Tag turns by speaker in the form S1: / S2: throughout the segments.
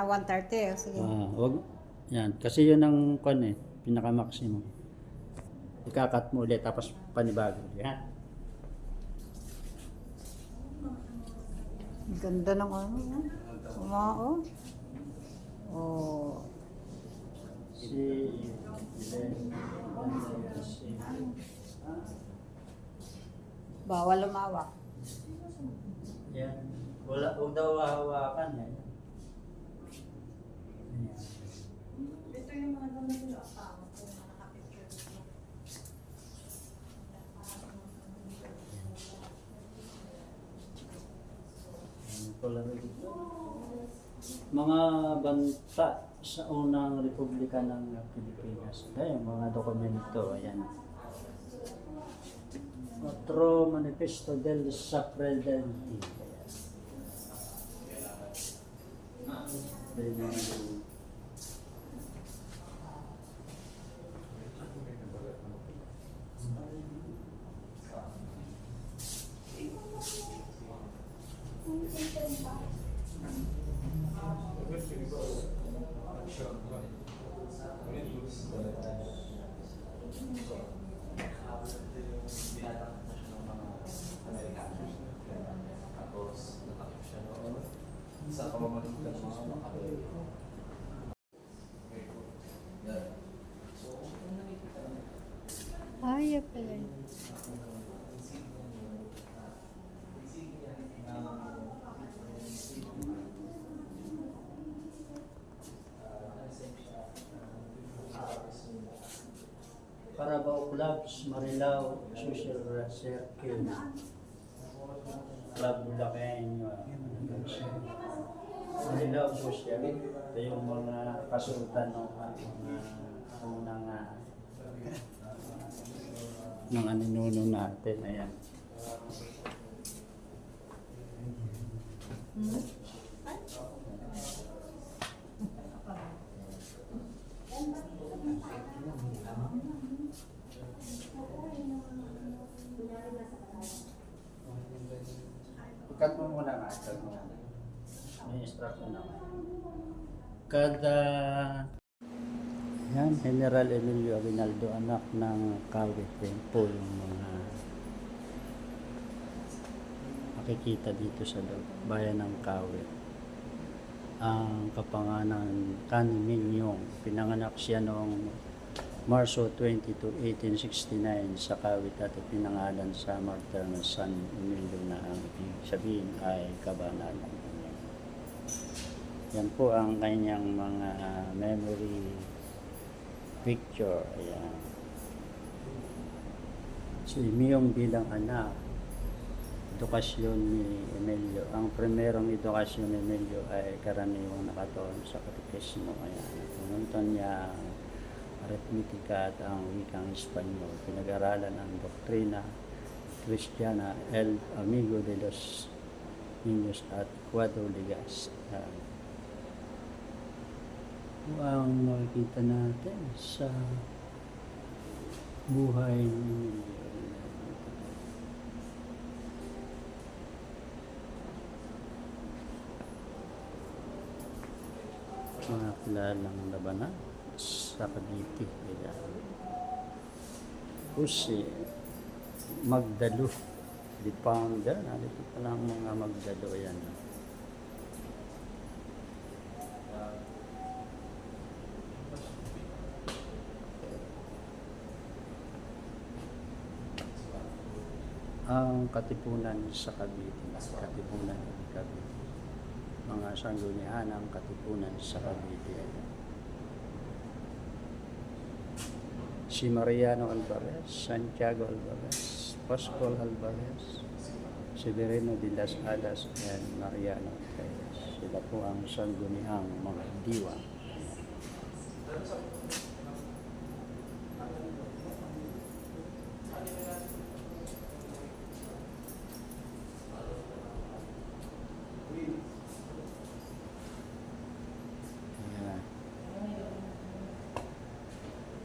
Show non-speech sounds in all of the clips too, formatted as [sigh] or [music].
S1: Ah, 130. Sige.
S2: Ah, wag, yan. Kasi yun ang kwan eh, pinaka-maximum. Ikakat mo ulit, tapos panibago. Yan.
S1: Ganda ng ano. no? Umao. Oh.
S2: Si... si...
S1: Bawal lumawak.
S2: Yan. Wala, huwag daw hawakan eh.
S3: Ito yung mga gamit nila asawa ko na nakapicture
S2: ito? Mga banta sa unang Republika ng Pilipinas. Ayan, mga dokumento. Ayan. Otro Manifesto del Sapredenti. Ayan.
S4: Sa pamamagitan ng mga makakawin.
S1: Ay, pala.
S2: Carabao Clubs, Marilao, Social Circle, Club Bulacan, Marilao Social, ito yung mga kasultan ng mga unang uh, mga ninuno natin. Ayan. Ikat mo muna nga. Ikat mo muna. May extract mo na. Kada... Yan, General Emilio Aguinaldo, anak ng Kawit. Yan po yung mga makikita dito sa loob, bayan ng Kawit. Ang kapanganan Kani Minyong, pinanganak siya noong Marso 22, 1869 sa Kawit at pinangalan sa martyr ng San Emilio na ang sabihin ay kabanalan. Yan po ang kanyang mga memory picture. Ayan. Si Miyong bilang anak, edukasyon ni Emilio. Ang primerong edukasyon ni Emilio ay karaniwang nakatoon sa katekismo. Ayan. Pinuntan niya ang arithmetica at ang wikang Espanyol. Pinag-aralan ang doktrina Cristiana El Amigo de los Niños at Cuadroligas. Ayan. Ito ang makikita natin sa buhay ni mga kilalang labanan sa Cavite. Ayan. Po si Magdalo, the founder. Nandito pa lang mga Magdalo. Ayan. Ang katipunan sa Cavite, katipunan ng Cavite. Mga sanggunian ang katipunan sa Cavite. Si Mariano Alvarez, Santiago Alvarez, Pascual Alvarez, Severino de las Alas, and Mariano Alvarez. Sila po ang sangguniang mga diwa.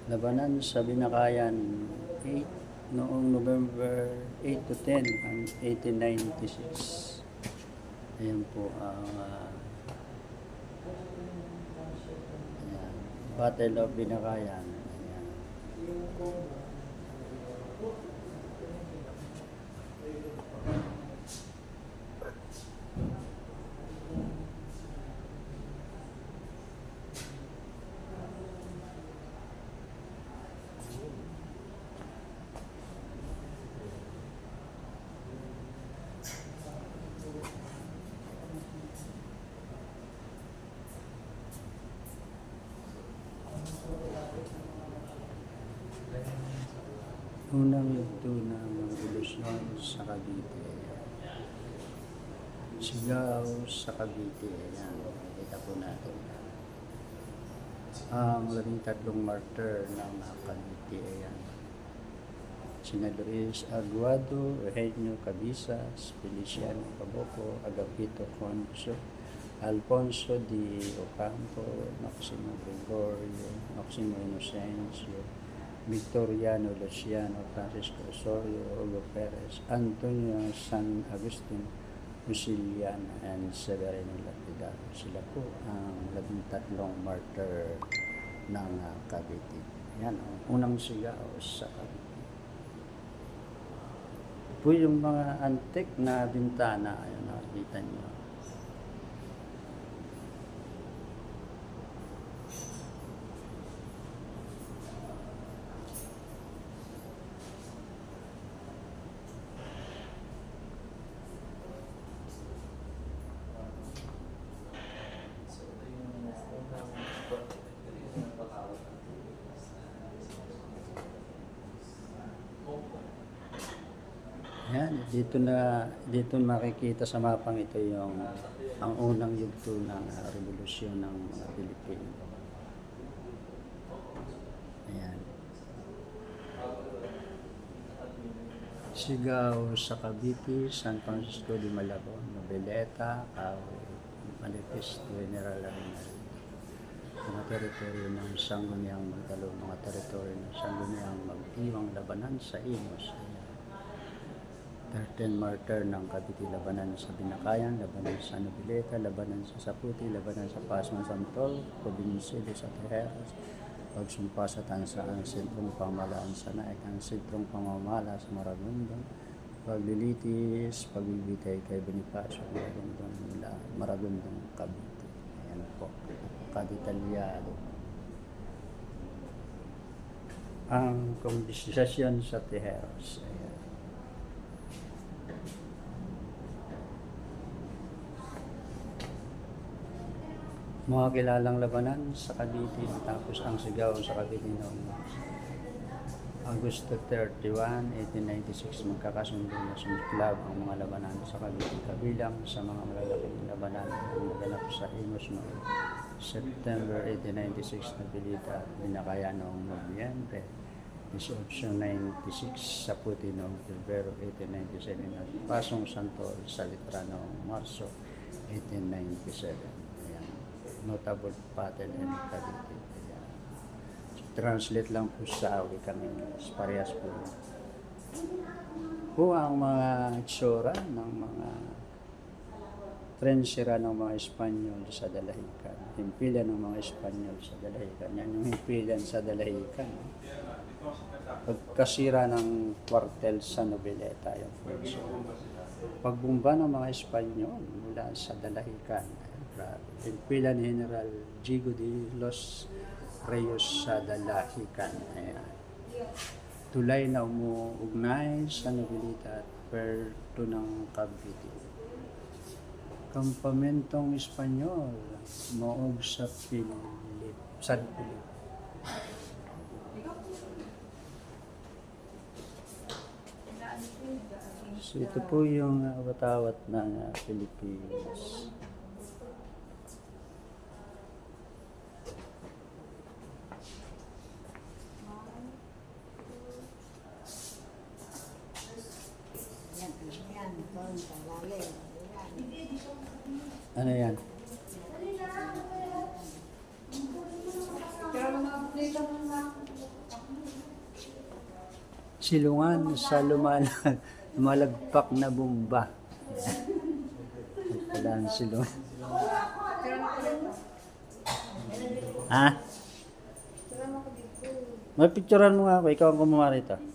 S2: labanan sa Binakayan 8 noong November 8 to 10 ang 1896. Ayan po ang uh, Battle of Binakayan. Ayan. Unang yugto ng revolusyon sa Cavite. Sigaw sa Cavite. Ayan, kita po natin. Ang labing tatlong martyr ng Cavite. Ayan. Luis Aguado, Eugenio Cabizas, Feliciano Caboco, Agapito Concho, Alfonso Di Ocampo, Maximo Gregorio, Maximo Inocencio, Victoriano Luciano, Francisco Osorio, Hugo Perez, Antonio San Agustin, Lucilian, and Severino Lapidaro. Sila po ang labing tatlong martyr ng uh, Cavite. Yan, ang unang sigaw sa Cavite. Po yung mga antik na bintana, ayun nakikita niyo.
S4: So, ito yung unang spot. Ito yung napakawat.
S2: Yan, dito na dito makikita sa mapang ito yung ang unang yugto ng uh, revolusyon ng mga Pilipino. Ayan. Sigaw sa Cavite, San Francisco de Malabon, Noveleta, Kahoy, Manifesto General Arenal. Mga teritoryo ng Sangguniang Magdalo, mga teritoryo ng Sangguniang Magdiwang Labanan sa Imos. Ayan. 13 martyr ng Cavite, labanan sa Binakayan, labanan sa Nobileta, labanan sa Saputi, labanan sa Pasong Santol, Provincial sa Tejeras, pagsumpa sa tansaan, sentrong pamalaan sa Naik, ang sentrong pamamala sa Maragondon, paglilitis, pagbibitay kay Bonifacio, Maragondon, Maragondon, Cavite. Ayan po, kadetalyado. Ang kondisasyon sa Tejeras. Ayan. Mga kilalang labanan sa Cavite tapos ang sigaw sa Cavite noong Agosto 31, 1896 magkakasundo na sumiklab ang mga labanan sa Cavite kabilang sa mga malalaking labanan na naganap sa Imos noong September 1896 na pilita binakaya noong Nobyembre 1896 sa Puti noong Pebrero 1897 at Pasong Santol sa Litra noong Marso 1897 Ayan. Notable pattern and Ayan. translate lang po sa wikang English parehas po po ang mga itsura ng mga trensira ng mga Espanyol sa Dalahican. Himpilan ng mga Espanyol sa Dalahican. Yan yung himpilan sa Dalahican. Pagkasira ng kwartel sa Noveleta, yung pulso. Pagbumba ng mga Espanyol mula sa Dalahican. Himpilan ni General Gigo de los Reyes sa Dalahican. Ayan. Tulay na umuugnay sa Noveleta at Puerto ng Cavite kampamentong Espanyol moog sa Pilip, San Pilip. So ito po yung uh, watawat ng uh.
S1: Yan, yan, doon, kalalim. Yan.
S2: Ano yan? Silungan sa lumalag, [laughs] lumalagpak na bomba. Wala ang silungan. Ha? Mapicturan mo nga ako, ikaw ang kumuha rito.